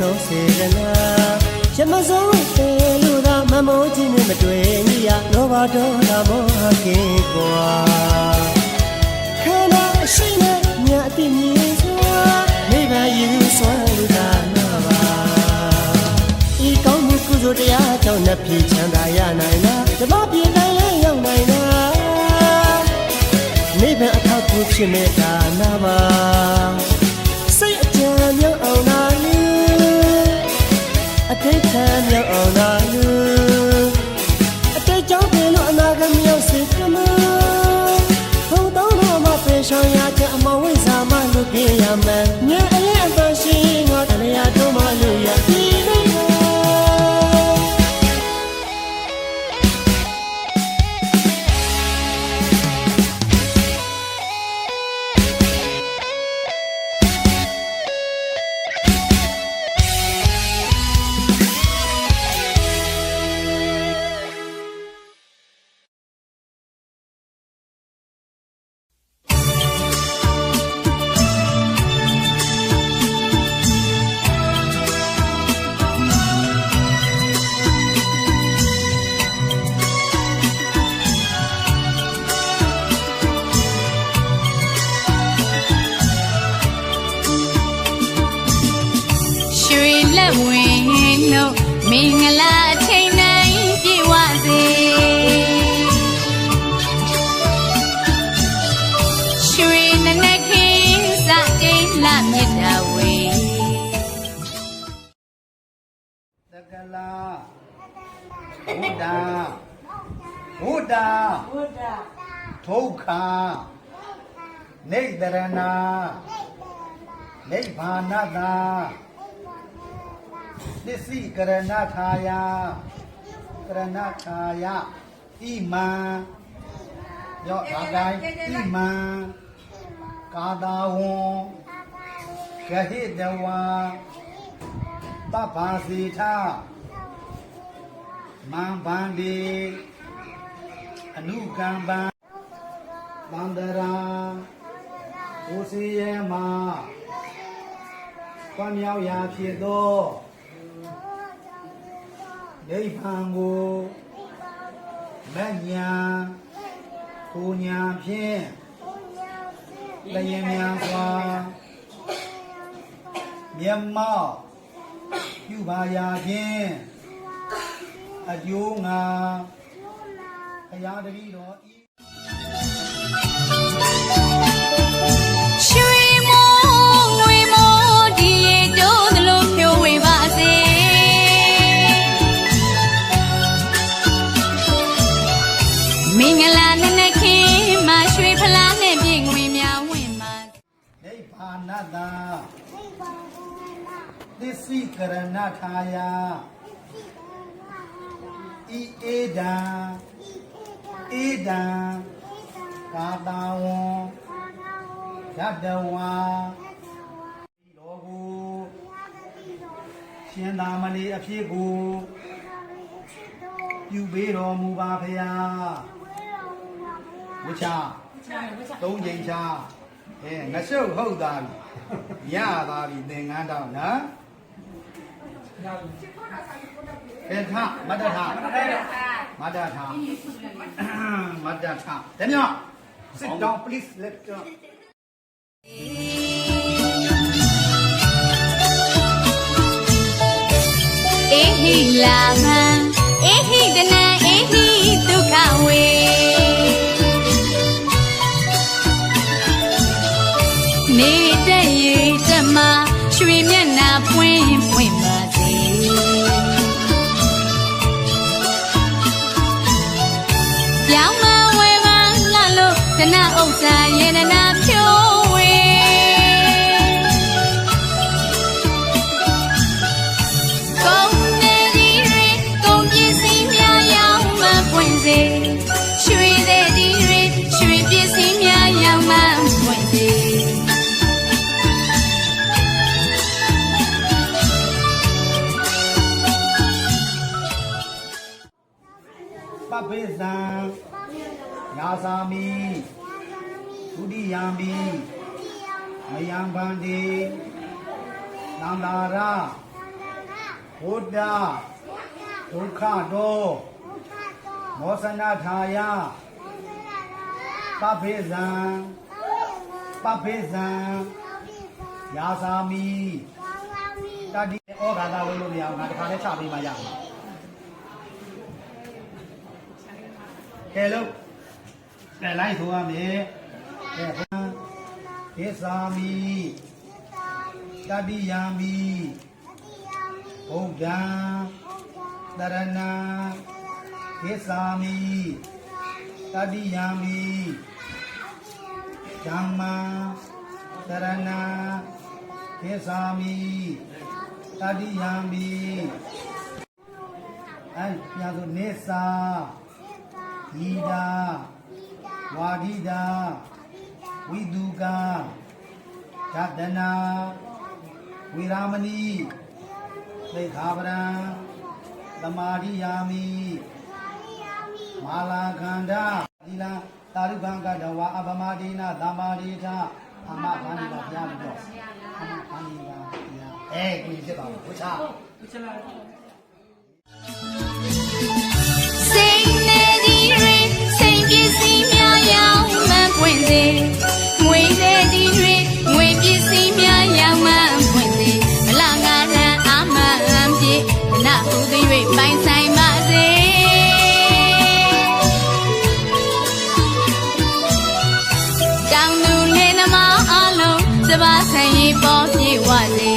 တော်စေရနာရမစိုးစေလူသာမမိုးခြင်းနဲ့မတွေ့မိရလောဘဒေါသမောဟကင်းကွာခန္ဓာရှိနေမြတ်အတိမြင်စွာနိဗ္ဗာန်ယူစွာလူသာနာပါဤကောင်းမှုကုသိုလ်တရားကြောင့်နှပြည့်ချမ်းသာရနိုင်လားတမပြေတိုင်းလည်းရောက်နိုင်လားနိဗ္ဗာန်အထောက်အကူဖြစ်မဲ့ဒါနာပါ လူပြရ မင်္ဂလာအချိန်တိုင်းပြည့်ဝစေရွှေနနက်ခင်းစကြိမ်လမြစ်တာဝေတက္ကလာဝုဒ္ဓဝုဒ္ဓဝုဒ္ဓဒုက္ခနေတရဏနိဗ္ဗာနတာ သစ္စိကရဏထာယကရဏထာယဣမံယောဒါတိုင်းဣမံကာတာဝံဂဟိတဝါပပ္ပါစီထမံဗန္ဒီအနုကံပံသန္တရာဘုစီယမကွမ်းမြောက်ရာဖြစ်သော နိဗ္ဗာန်ကိုမဉ္ဇဏ်ကိုညာဖြင့်လျင်မြန်စွာမျက်မှောက်ပြုပါရာဖြင့်အကျိုးငါဘုရားတပည့်တော် တသစ္စိကရဏထာယဤဧဒံဧဒံကာတာဝံယတဝါဤတော်ကိုရှင်သာမဏေအဖြစ်ကိုပြုပေးတော်မူပါဖရာဝိချာသုံးချိန်ချာအဲငရှုပ်ဟုတ်သားပြီ ရသားပြီသင်္ကန်းတောင်းနော်ကဲထမတ္တထမတ္တထမတ္တထတမြော sit down please let go အေဟိလာမံအေဟိတနံအေဟိဒုက္ခဝေ နေတဲ့ရေတမရွှေမျက်နှာပွင့်ပွင့်ပါစေပြောင်းမဝဲပါလှလို့ကနဥစ္စာယေရနာဖြိုး ယာသာမိဒုတိယံမိမယံဗန္တိသန္တာရဘုဒ္ဓဒုက္ခတောမောစနထာယပပိဇံပပိဇံယာသာမိတတိဩဃာတာဝင်လို့မရအောင်ငါတခါလဲချပေးမှရအောင်ကဲလို့ ကဲလိုက်ဆိုရမယ်ကဲဘုရားဒေသာမိတတိယမိဘုဒ္ဓံတရဏံဒေသာမိတတိယမိဓမ္မံတရဏံဒေသာမိတတိယမိအဲပြန်ဆိုနေသာဤတာ ဝါဒိတာဝိတုကာဓတနာဝိရာမဏီသိခာပရံသမာဓိယာမိမာလာခန္ဓာဒီလံတာရုခံကတဝါအပမဒိနာသမာဓိတာအမခန္ဒီပါဘုရားလို့အမခန္ဒီပါဘုရားအဲကိုဖြစ်ပါဘူးဘုရားစိတ် စေငွေနဲ့ဒီရေငွေပစ္စည်းများရောင်းမှန်းပွင့်စေဗလာငါလန်အမှန်အပြေနာဟုသည်၍ပိုင်ဆိုင်ပါစေတောင်သူလေနမအလုံးစပါးဆိုင်ရင်ပေါ်ပြေဝစေ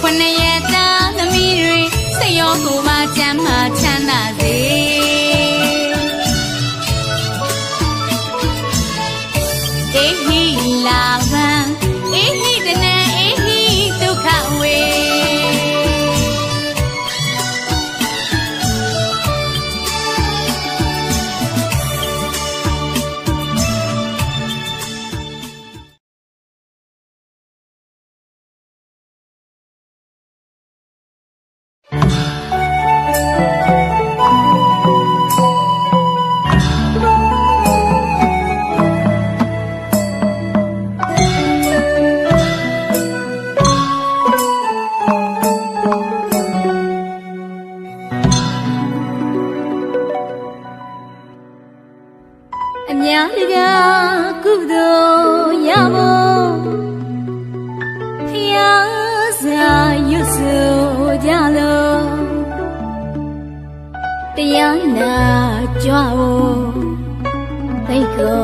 ခွနရဲ့သားသမီးတွေစိတ်ရောကိုယ်ပါချမ်းသာချမ်းသာစေ သိ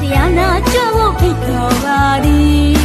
တရားနာကြွဖို့ဖြစ်တော်ပါသည်